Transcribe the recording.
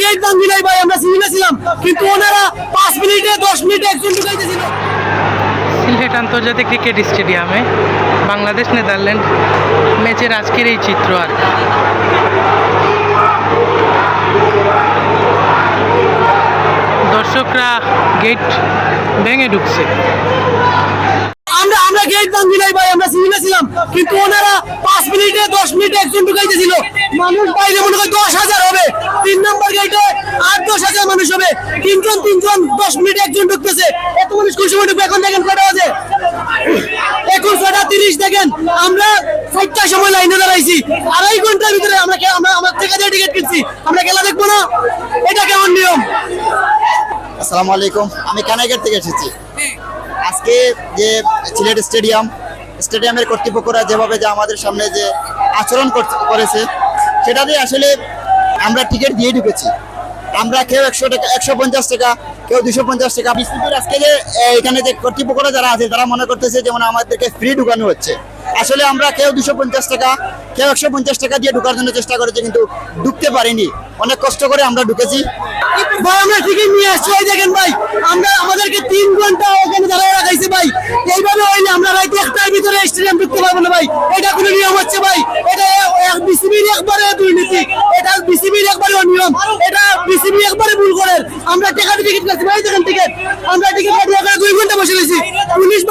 Gate ভাঙি নাই ভাই, আমরা সিভিলে ছিলাম। কিন্তু ওনারা পাঁচ মিনিটে, দশ মিনিটে একজন ঢুকাইতেছিল সিলেট আন্তর্জাতিক ক্রিকেট স্টেডিয়ামে বাংলাদেশ, নেদারল্যান্ড ম্যাচের আজকের এই চিত্র আর। দর্শকরা গেট ভেঙে ঢুকছে। গেট ভাঙি নাই ভাই, আমরা সিভিলে ছিলাম। কিন্তু ওনারা পাঁচ মিনিটে, দশ মিনিটে একজন ঢুকাইতেছিল। মানুষ বাইরে মনে হয় দশ হাজার হবে। তিন নম্বর গেটে আট, দশ হাজার মানুষ হবে। তিনজন তিনজন, দশ মিনিটে একজন ঢুকতেছে। এত মানুষ কোন সময় এখন দেখেন কটা বাজে এখন ছটা তিরিশ, দেখেন, আমরা চারটার সময় লাইনে দাঁড়াইছি। আড়াই ঘণ্টার ভিতরে আমরা আমরা আমার থেকে যে টিকিট কিনছি। আমরা খেলা দেখব না। এটা কেমন নিয়ম? আসসালামু আলাইকুম। আমি কানাইঘাট থেকে এসেছি। আজকে যে সিলেট স্টেডিয়াম, স্টেডিয়ামের কর্তৃপক্ষরা যেভাবে যে আমাদের সামনে যে আচরণ করেছে সেটা দিয়ে আসলে আমরা টিকিট দিয়ে ঢুকেছি। আমরা কেউ একশো টাকা, একশো পঞ্চাশ টাকা, কেউ দুশো পঞ্চাশ টাকা। বিসিবির আজকে যে এখানে যে কর্তৃপক্ষরা যারা আছে, তারা মনে করতেছে যেমন আমাদেরকে ফ্রি ঢুকানো হচ্ছে। আসলে আমরা কেউ দুশো পঞ্চাশ টাকা, কেউ একশো পঞ্চাশ টাকা দিয়ে ঢুকার জন্য চেষ্টা করেছি, কিন্তু ঢুকতে পারিনি। অনেক কষ্ট করে আমরা ঢুকেছি। ভাই, আমরা ঠিকই নিয়ে আসছি দেখেন ভাই, আমরা রাত একটার ভিতরে স্টেডিয়াম ঢুকতে পারব ভাই। এটা কোনো নিয়ম হচ্ছে ভাই। এটা বিসিবির একবারে দুর্নীতি। এটা বিসিবির একবারে অনিয়ম। এটা বিসিবি একবারে ভুল করেন আমরা টেকাতে টিকিট কাটছি ভাই আমরা টিকিট কাটি দুই ঘণ্টা বসে রয়েছি। পুলিশ